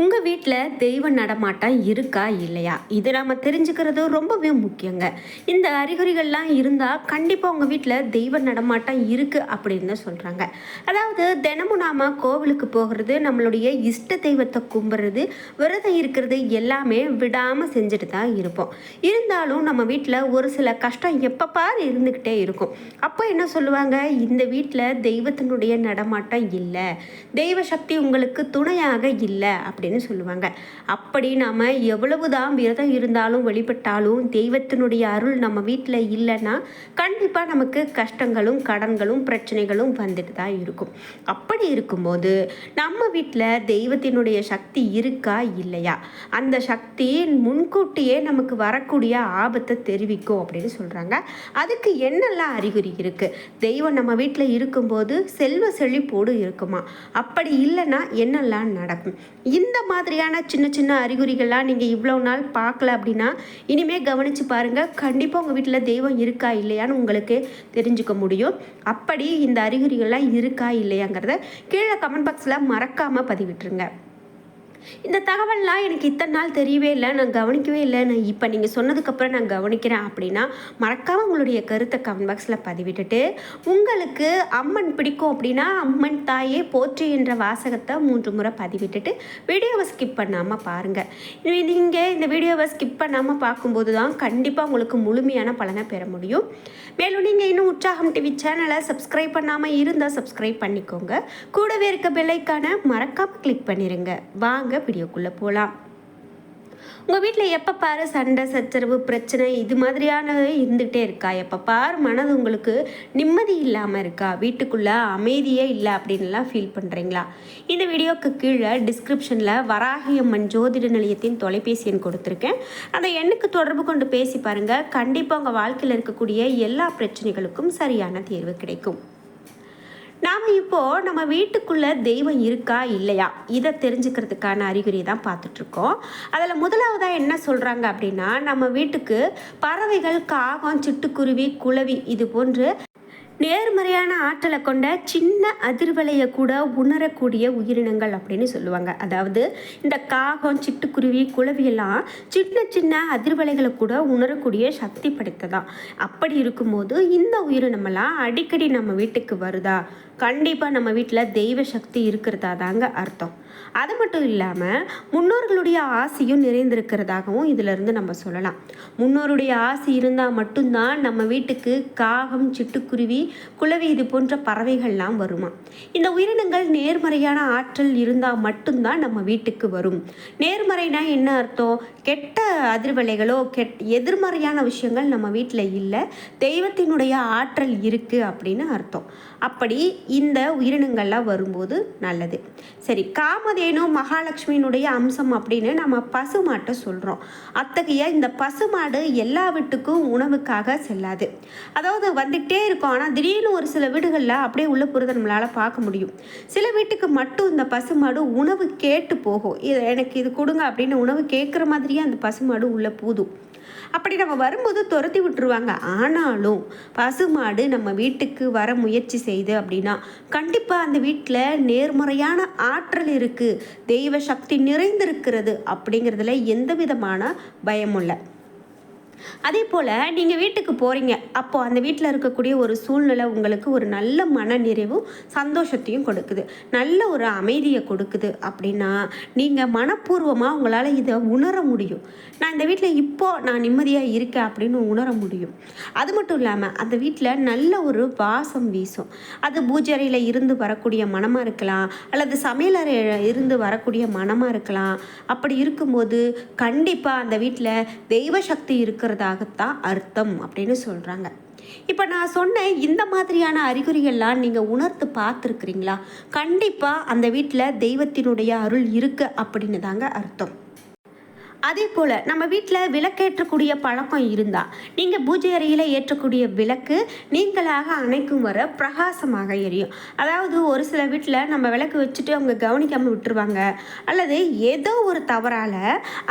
உங்கள் வீட்டில் தெய்வ நடமாட்டம் இருக்கா இல்லையா? இது நாம் தெரிஞ்சுக்கிறது ரொம்பவே முக்கியங்க. இந்த அறிகுறிகள்லாம் இருந்தால் கண்டிப்பாக உங்கள் வீட்டில் தெய்வ நடமாட்டம் இருக்குது அப்படின்னு தான் சொல்கிறாங்க அதாவது தினமும் நாம் கோவிலுக்கு போகிறது நம்மளுடைய இஷ்ட தெய்வத்தை கும்பிட்றது விரதம் இருக்கிறது எல்லாமே விடாமல் செஞ்சுட்டு தான் இருப்போம். இருந்தாலும் நம்ம வீட்டில் ஒரு சில கஷ்டம் எப்போ பாரு இருந்துக்கிட்டே இருக்கும். அப்போ என்ன சொல்லுவாங்க? இந்த வீட்டில் தெய்வத்தினுடைய நடமாட்டம் இல்லை. தெய்வ சக்தி உங்களுக்கு துணையாக இல்லை அப்படி அப்படின்னு சொல்லுவாங்க. அப்படி நாம் எவ்வளவுதான் விரதம் இருந்தாலும் வழிபட்டாலும் தெய்வத்தினுடைய அருள் நம்ம வீட்டில் இல்லைன்னா கண்டிப்பாக நமக்கு கஷ்டங்களும் கடன்களும் பிரச்சனைகளும் வந்துட்டு தான் இருக்கும். அப்படி இருக்கும்போது நம்ம வீட்டில் தெய்வத்தினுடைய சக்தி இருக்கா இல்லையா? அந்த சக்தி முன்கூட்டியே நமக்கு வரக்கூடிய ஆபத்தை தெரிவிக்கும் அப்படின்னு சொல்கிறாங்க அதுக்கு என்னெல்லாம் அறிகுறி இருக்குது தெய்வம் நம்ம வீட்டில் இருக்கும்போது செல்வ செழிப்போடு இருக்குமா? அப்படி இல்லைன்னா என்னெல்லாம் நடக்கும்? இந்த இந்த மாதிரியான சின்ன சின்ன அறிகுறிகள்லாம் நீங்கள் இவ்வளோ நாள் பார்க்கல அப்படின்னா இனிமேல் கவனித்து பாருங்கள் கண்டிப்பாக உங்கள் வீட்டில் தெய்வம் இருக்கா இல்லையான்னு உங்களுக்கு தெரிஞ்சுக்க முடியும். அப்படி இந்த அறிகுறிகள்லாம் இருக்கா இல்லையாங்கிறத கீழே கமெண்ட் பாக்ஸில் மறக்காமல் பதிவிட்டுருங்க. இந்த தகவல்லாம் எனக்கு இத்தனை நாள் தெரியவே இல்லை நான் கவனிக்கவே இல்லை. நான் இப்போ நீங்கள் சொன்னதுக்கப்புறம் நான் கவனிக்கிறேன் அப்படின்னா மறக்காமல் உங்களுடைய கருத்தை கமெண்ட் பாக்ஸில் பதிவிட்டுட்டு உங்களுக்கு அம்மன் பிடிக்கும் அப்படின்னா அம்மன் தாயே போற்றி என்ற வாசகத்தை மூன்று முறை பதிவிட்டுட்டு வீடியோவை ஸ்கிப் பண்ணாமல் பாருங்கள் நீங்கள் இந்த வீடியோவை ஸ்கிப் பண்ணாமல் பார்க்கும்போது தான் கண்டிப்பாக உங்களுக்கு முழுமையான பலனை பெற முடியும். மேலும் நீங்கள் இன்னும் உற்சாகம் டிவி சேனலை சப்ஸ்கிரைப் பண்ணாமல் இருந்தால் சப்ஸ்கிரைப் பண்ணிக்கோங்க. கூடவே இருக்க பெல்லைக்கான மறக்காமல் கிளிக் பண்ணிடுங்க வாங்க வீடியோக்குள்ளே போகலாம் உங்கள் வீட்டில் எப்போ பாரு சண்டை சச்சரவு பிரச்சனை இது மாதிரியானது இருந்துகிட்டே இருக்கா? எப்போ பாரு மனது உங்களுக்கு நிம்மதி இல்லாமல் இருக்கா? வீட்டுக்குள்ளே அமைதியே இல்லை அப்படின்லாம் ஃபீல் பண்ணுறீங்களா இந்த வீடியோக்கு கீழே டிஸ்கிரிப்ஷனில் வராகியம்மன் ஜோதிட நிலையத்தின் தொலைபேசி எண் கொடுத்துருக்கேன். அந்த எண்ணுக்கு தொடர்பு கொண்டு பேசி பாருங்கள் கண்டிப்பாக உங்கள் வாழ்க்கையில் இருக்கக்கூடிய எல்லா பிரச்சனைகளுக்கும் சரியான தீர்வு கிடைக்கும். நாம் இப்போது நம்ம வீட்டுக்குள்ளே தெய்வம் இருக்கா இல்லையா? இதை தெரிஞ்சுக்கிறதுக்கான அறிகுறி தான் பார்த்துட்ருக்கோம். அதில் முதலாவதாக என்ன சொல்கிறாங்க அப்படின்னா நம்ம வீட்டுக்கு பறவைகள் காகம் சிட்டுக்குருவி குளவி இது போன்று நேர்மறையான ஆற்றலை கொண்ட சின்ன அதிர்வலையை கூட உணரக்கூடிய உயிரினங்கள் அப்படின்னு சொல்லுவாங்க. அதாவது இந்த காகம் சிட்டுக்குருவி குளவியெல்லாம் சின்ன சின்ன அதிர்வலைகளை கூட உணரக்கூடிய சக்தி படைத்ததான் அப்படி இருக்கும்போது இந்த உயிரினமெல்லாம் அடிக்கடி நம்ம வீட்டுக்கு வருதா? கண்டிப்பாக நம்ம வீட்டில் தெய்வ சக்தி இருக்கிறதா தாங்க அர்த்தம். அது மட்டும் இல்லாமல் முன்னோர்களுடைய ஆசையும் நிறைந்திருக்கிறதாகவும் இதிலிருந்து நம்ம சொல்லலாம். முன்னோருடைய ஆசை இருந்தால் மட்டும்தான் நம்ம வீட்டுக்கு காகம் சிட்டுக்குருவி குளவி இது போன்ற பறவைகள்லாம் வருமா? இந்த உயிரினங்கள் நேர்மறையான ஆற்றல் இருந்தால் மட்டும்தான் நம்ம வீட்டுக்கு வரும். நேர்மறைனா என்ன அர்த்தம்? கெட்ட அதிர்வலைகளோ கெட் எதிர்மறையான விஷயங்கள் நம்ம வீட்டில் இல்லை. தெய்வத்தினுடைய ஆற்றல் இருக்குது அப்படின்னு அர்த்தம். அப்படி இந்த உயிரினங்கள்லாம் வரும்போது நல்லது. சரி காமதேனும் மகாலட்சுமியினுடைய அம்சம் அப்படின்னு நம்ம பசுமாட்டை சொல்கிறோம் அத்தகைய இந்த பசுமாடு எல்லா வீட்டுக்கும் உணவுக்காக செல்லாது. அதாவது வந்துகிட்டே இருக்கும். ஆனால் திடீர்னு ஒரு சில வீடுகளில் அப்படியே உள்ள புறதை நம்மளால் பார்க்க முடியும். சில வீட்டுக்கு மட்டும் இந்த பசுமாடு உணவு கேட்டு போகும். இது எனக்கு இது கொடுங்க அப்படின்னு உணவு கேட்குற மாதிரியே அந்த பசுமாடு உள்ளே பூதும். அப்படி நம்ம வரும்போது துரத்தி விட்டுருவாங்க. ஆனாலும் பசுமாடு நம்ம வீட்டுக்கு வர முயற்சி செய்து அப்படின்னா கண்டிப்பாக அந்த வீட்டில் நேர்முறையான ஆற்றல் இருக்குது தெய்வ சக்தி நிறைந்திருக்கிறது அப்படிங்கிறதுல எந்த விதமான பயமும் இல்லை. அதே போல் நீங்கள் வீட்டுக்கு போகிறீங்க அப்போது அந்த வீட்டில் இருக்கக்கூடிய ஒரு சூழ்நிலை உங்களுக்கு ஒரு நல்ல மன நிறைவும் சந்தோஷத்தையும் கொடுக்குது. நல்ல ஒரு அமைதியை கொடுக்குது அப்படின்னா நீங்கள் மனப்பூர்வமாக உங்களால் இதை உணர முடியும். நான் இந்த வீட்டில் இப்போது நான் நிம்மதியாக இருக்கேன் அப்படின்னு உணர முடியும். அது மட்டும் இல்லாமல் அந்த வீட்டில் நல்ல ஒரு வாசம் வீசும். அது பூஜரையில் இருந்து வரக்கூடிய மனமாக இருக்கலாம். அல்லது சமையலறையில் இருந்து வரக்கூடிய மனமாக இருக்கலாம். அப்படி இருக்கும்போது கண்டிப்பாக அந்த வீட்டில் தெய்வ சக்தி இருக்கிற இருக்கிறதாகத்தான் அர்த்தம் அப்படின்னு சொல்கிறாங்க இப்போ நான் சொன்ன இந்த மாதிரியான அறிகுறிகள்லாம் நீங்கள் உணர்த்து பார்த்துருக்குறீங்களா? கண்டிப்பாக அந்த வீட்டில் தெய்வத்தினுடைய அருள் இருக்கு அப்படின்னு தாங்க அர்த்தம். அதே போல் நம்ம வீட்டில் விளக்கேற்றக்கூடிய பழக்கம் இருந்தால் நீங்கள் பூஜை அறையில் ஏற்றக்கூடிய விளக்கு நீங்களாக அணைக்கும் வர பிரகாசமாக எரியும். அதாவது ஒரு சில வீட்டில் நம்ம விளக்கு வச்சுட்டு அவங்க கவனிக்காமல் விட்டுருவாங்க. அல்லது ஏதோ ஒரு தவறால்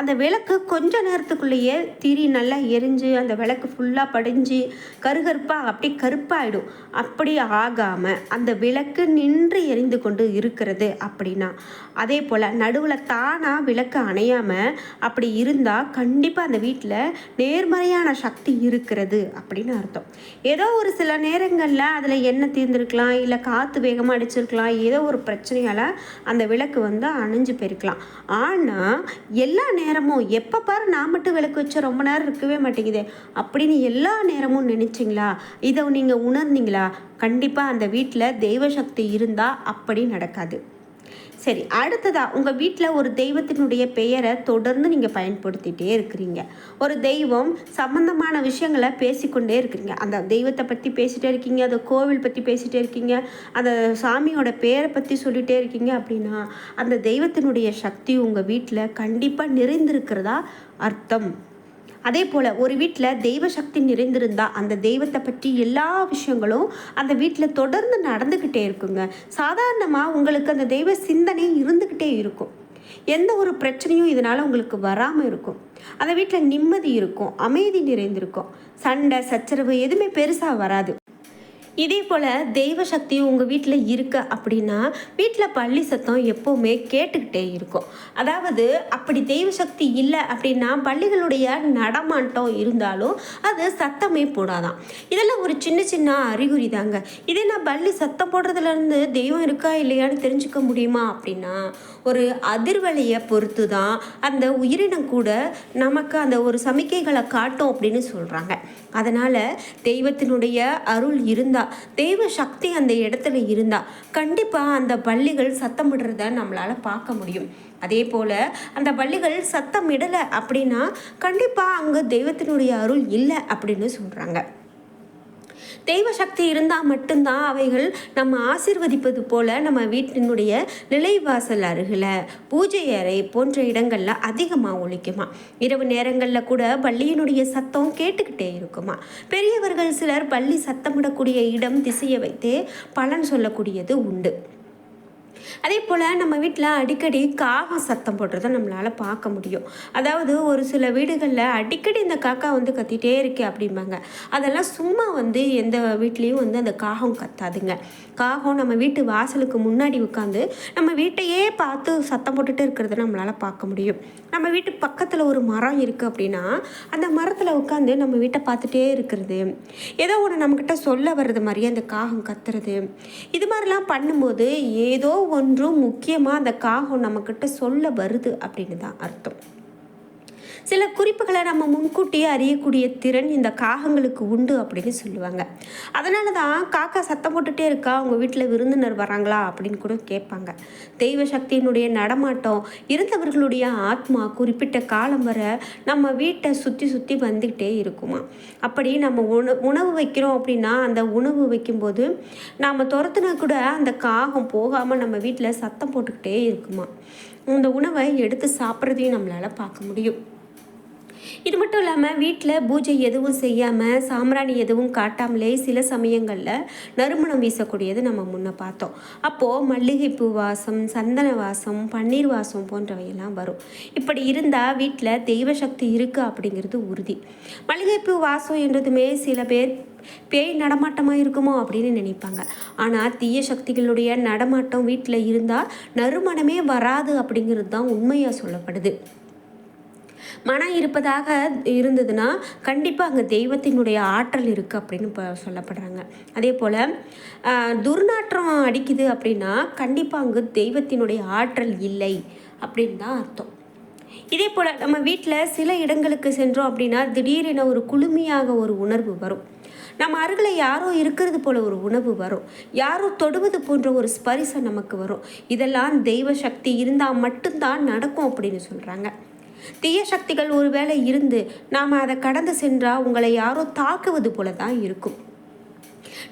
அந்த விளக்கு கொஞ்ச நேரத்துக்குள்ளேயே திரி நல்லா எரிஞ்சு அந்த விளக்கு ஃபுல்லாக படிஞ்சு கருகருப்பாக அப்படி கருப்பாயிடும். அப்படி ஆகாமல் அந்த விளக்கு நின்று எரிந்து கொண்டு இருக்கிறது அப்படின்னா அதே போல் நடுவில் தானாக விளக்கு அணையாமல் அப்படி அப்படி இருந்தால் கண்டிப்பாக அந்த வீட்டில் நேர்மறையான சக்தி இருக்கிறது அப்படின்னு அர்த்தம். ஏதோ ஒரு சில நேரங்களில் அதில் எண்ணெய் தீர்ந்துருக்கலாம் இல்லை காற்று வேகமாக அடிச்சிருக்கலாம் ஏதோ ஒரு பிரச்சனையால் அந்த விளக்கு வந்து அணைஞ்சு போயிருக்கலாம். ஆனால் எல்லா நேரமும் எப்போ பாரு நான் மட்டும் விளக்கு வச்சு ரொம்ப நேரம் இருக்கவே மாட்டேங்குதே. அப்படின்னு எல்லா நேரமும் நினச்சிங்களா? இதை நீங்கள் உணர்ந்தீங்களா? கண்டிப்பாக அந்த வீட்டில் தெய்வ சக்தி இருந்தால் அப்படி நடக்காது. சரி அடுத்ததாக உங்கள் வீட்டில் ஒரு தெய்வத்தினுடைய பெயரை தொடர்ந்து நீங்கள் பயன்படுத்திகிட்டே இருக்கிறீங்க. ஒரு தெய்வம் சம்பந்தமான விஷயங்களை பேசிக்கொண்டே இருக்கிறீங்க. அந்த தெய்வத்தை பற்றி பேசிகிட்டே இருக்கீங்க அந்த கோவில் பற்றி பேசிகிட்டே இருக்கீங்க அந்த சாமியோட பேரை பற்றி சொல்லிகிட்டே இருக்கீங்க அப்படின்னா அந்த தெய்வத்தினுடைய சக்தி உங்கள் வீட்டில் கண்டிப்பாக நிறைந்திருக்கிறதா அர்த்தம். அதே போல் ஒரு வீட்டில் தெய்வ சக்தி நிறைந்திருந்தா அந்த தெய்வத்தை பற்றி எல்லா விஷயங்களும் அந்த வீட்டில் தொடர்ந்து நடந்துக்கிட்டே இருக்குங்க. சாதாரணமாக உங்களுக்கு அந்த தெய்வ சிந்தனை இருந்துக்கிட்டே இருக்கும். எந்த ஒரு பிரச்சனையும் இதனால் உங்களுக்கு வராமல் இருக்கும். அந்த வீட்டில் நிம்மதி இருக்கும் அமைதி நிறைந்திருக்கும். சண்டை சச்சரவு எதுவுமே பெருசாக வராது. இதே போல் தெய்வ சக்தி உங்கள் வீட்டில் இருக்குது அப்படின்னா வீட்டில் பள்ளி சத்தம் எப்போவுமே கேட்டுக்கிட்டே இருக்கும். அதாவது அப்படி தெய்வ சக்தி இல்லை அப்படின்னா பள்ளிகளுடைய நடமாட்டம் இருந்தாலும் அது சத்தமே போடாதான். இதெல்லாம் ஒரு சின்ன சின்ன அறிகுறி தாங்க. இதே நான் பள்ளி சத்தம் போடுறதுலேருந்து தெய்வம் இருக்கா இல்லையான்னு தெரிஞ்சுக்க முடியுமா அப்படின்னா ஒரு அதிர்வலையை பொறுத்து தான் அந்த உயிரினம் கூட நமக்கு அந்த ஒரு சமிக்கைகளை காட்டும் அப்படின்னு சொல்கிறாங்க அதனால் தெய்வத்தினுடைய அருள் இருந்தால் தெய்வ சக்தி அந்த இடத்துல இருந்தால் கண்டிப்பாக அந்த பள்ளிகள் சத்தமிடுறத நம்மளால நம்மளால் பார்க்க முடியும். அதே போல் அந்த பள்ளிகள் சத்தமிடலை அப்படின்னா கண்டிப்பாக அங்கே தெய்வத்தினுடைய அருள் இல்லை அப்படின்னு சொல்கிறாங்க தெய்வ சக்தி இருந்தால் மட்டும்தான் அவைகள் நம்ம ஆசிர்வதிப்பது போல் நம்ம வீட்டினுடைய நிலைவாசல் அருகில் பூஜை அறை போன்ற இடங்களில் அதிகமாக ஒழிக்குமா இரவு நேரங்களில் கூட பள்ளியினுடைய சத்தம் கேட்டுக்கிட்டே இருக்குமா? பெரியவர்கள் சிலர் பள்ளி சத்தமிடக்கூடிய இடம் திசையை வைத்தே பலன் சொல்லக்கூடியது உண்டு. அதே போல் நம்ம வீட்டில் அடிக்கடி காகம் சத்தம் போடுறத நம்மளால் பார்க்க முடியும். அதாவது ஒரு சில வீடுகளில் அடிக்கடி இந்த காக்கா வந்து கத்திட்டே இருக்கே அப்படிம்பாங்க. அதெல்லாம் சும்மா வந்து எந்த வீட்லேயும் வந்து அந்த காகம் கத்தாதுங்க. காகம் நம்ம வீட்டு வாசலுக்கு முன்னாடி உட்காந்து நம்ம வீட்டையே பார்த்து சத்தம் போட்டுட்டு இருக்கிறத நம்மளால் பார்க்க முடியும். நம்ம வீட்டு பக்கத்தில் ஒரு மரம் இருக்குது அப்படின்னா அந்த மரத்தில் உட்காந்து நம்ம வீட்டை பார்த்துட்டே இருக்கிறது. ஏதோ ஒன்று நம்மக்கிட்ட சொல்ல வர்றது மாதிரியே அந்த காகம் கத்துறது. இது மாதிரிலாம் பண்ணும்போது ஏதோ ஒன்றும் முக்கியமாக அந்த காகம் நம்மக்கிட்ட சொல்ல வருது அப்படின்னு தான் அர்த்தம். சில குறிப்புகளை நம்ம முன்கூட்டியே அறியக்கூடிய திறன் இந்த காகங்களுக்கு உண்டு அப்படின்னு சொல்லுவாங்க. அதனால தான் காக்கா சத்தம் போட்டுகிட்டே இருக்கா அவங்க வீட்டில் விருந்தினர் வராங்களா அப்படின்னு கூட கேட்பாங்க. தெய்வ சக்தியினுடைய நடமாட்டம் இருந்தவர்களுடைய ஆத்மா குறிப்பிட்ட காலம் வர நம்ம வீட்டை சுற்றி சுற்றி வந்துக்கிட்டே இருக்குமா? அப்படி நம்ம உண உணவு வைக்கிறோம் அப்படின்னா அந்த உணவு வைக்கும்போது நாம் துரத்துனா கூட அந்த காகம் போகாமல் நம்ம வீட்டில் சத்தம் போட்டுக்கிட்டே இருக்குமா? அந்த உணவை எடுத்து சாப்பிட்றதையும் நம்மளால் பார்க்க முடியும். இது மட்டும் இல்லாமல் வீட்டில் பூஜை எதுவும் செய்யாமல் சாம்பிராணி எதுவும் காட்டாமலே சில சமயங்களில் நறுமணம் வீசக்கூடியது நம்ம முன்னே பார்த்தோம். அப்போது மல்லிகைப்பூ வாசம் சந்தன வாசம் பன்னீர் வாசம் போன்றவையெல்லாம் வரும். இப்படி இருந்தால் வீட்டில் தெய்வ சக்தி இருக்குது அப்படிங்கிறது உறுதி. மல்லிகைப்பூ வாசம் என்றதுமே சில பேர் பேய் நடமாட்டமாக இருக்குமோ அப்படின்னு நினைப்பாங்க. ஆனால் தீய சக்திகளுடைய நடமாட்டம் வீட்டில் இருந்தால் நறுமணமே வராது அப்படிங்கிறது தான் உண்மையாக சொல்லப்படுது. மனம் இருப்பதாக இருந்ததுன்னா கண்டிப்பாக அங்கே தெய்வத்தினுடைய ஆற்றல் இருக்குது அப்படின்னு இப்போ சொல்லப்படுறாங்க. அதே போல் துர்நாற்றம் அடிக்குது அப்படின்னா கண்டிப்பாக அங்கே தெய்வத்தினுடைய ஆற்றல் இல்லை அப்படின்னு தான் அர்த்தம். இதே போல் நம்ம வீட்டில் சில இடங்களுக்கு சென்றோம் அப்படின்னா திடீரென ஒரு குளுமையாக ஒரு உணர்வு வரும். நம்ம அருகில் யாரோ இருக்கிறது போல ஒரு உணவு வரும். யாரோ தொடுவது போன்ற ஒரு ஸ்பரிசம் நமக்கு வரும். இதெல்லாம் தெய்வ சக்தி இருந்தால் மட்டும்தான் நடக்கும் அப்படின்னு சொல்கிறாங்க தீய சக்திகள் ஒருவேளை இருந்து நாம் அதை கடந்து சென்றால் உங்களை யாரோ தாக்குவது போல தான் இருக்கும்.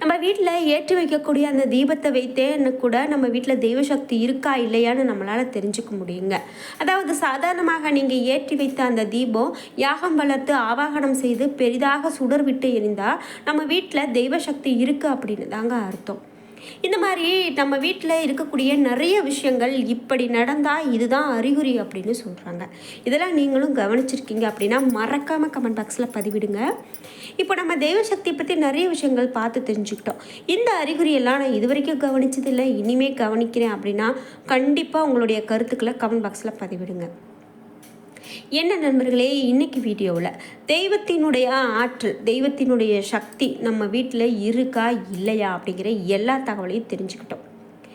நம்ம வீட்டில் ஏற்றி வைக்கக்கூடிய அந்த தீபத்தை வைத்தேன்னு கூட நம்ம வீட்டில் தெய்வ சக்தி இருக்கா இல்லையான்னு நம்மளால் தெரிஞ்சுக்க முடியுங்க. அதாவது சாதாரணமாக நீங்கள் ஏற்றி வைத்த அந்த தீபம் யாகம் வளர்த்து ஆவாகனம் செய்து பெரிதாக சுடர் விட்டு எரிந்தால் நம்ம வீட்டில் தெய்வ சக்தி இருக்குது அப்படின்னு தாங்க அர்த்தம். இந்த மாதிரி நம்ம வீட்டில் இருக்கக்கூடிய நிறைய விஷயங்கள் இப்படி நடந்தால் இதுதான் அறிகுறி அப்படின்னு சொல்கிறாங்க இதெல்லாம் நீங்களும் கவனிச்சிருக்கீங்க அப்படின்னா மறக்காமல் கமெண்ட் பாக்ஸில் பதிவிடுங்க. இப்போ நம்ம தெய்வசக்தியை பற்றி நிறைய விஷயங்கள் பார்த்து தெரிஞ்சுக்கிட்டோம். இந்த அறிகுறியெல்லாம் நான் இது வரைக்கும் கவனிச்சதில்லை. இனிமேல் கவனிக்கிறேன் அப்படின்னா கண்டிப்பாக உங்களுடைய கருத்துக்களை கமெண்ட் பாக்ஸில் பதிவிடுங்க. என்ன நண்பர்களே இன்னைக்கு வீடியோவில் தெய்வத்தினுடைய ஆற்றல் தெய்வத்தினுடைய சக்தி நம்ம வீட்டில் இருக்கா இல்லையா அப்படிங்கிற எல்லா தகவலையும் தெரிஞ்சுக்கிட்டோம்.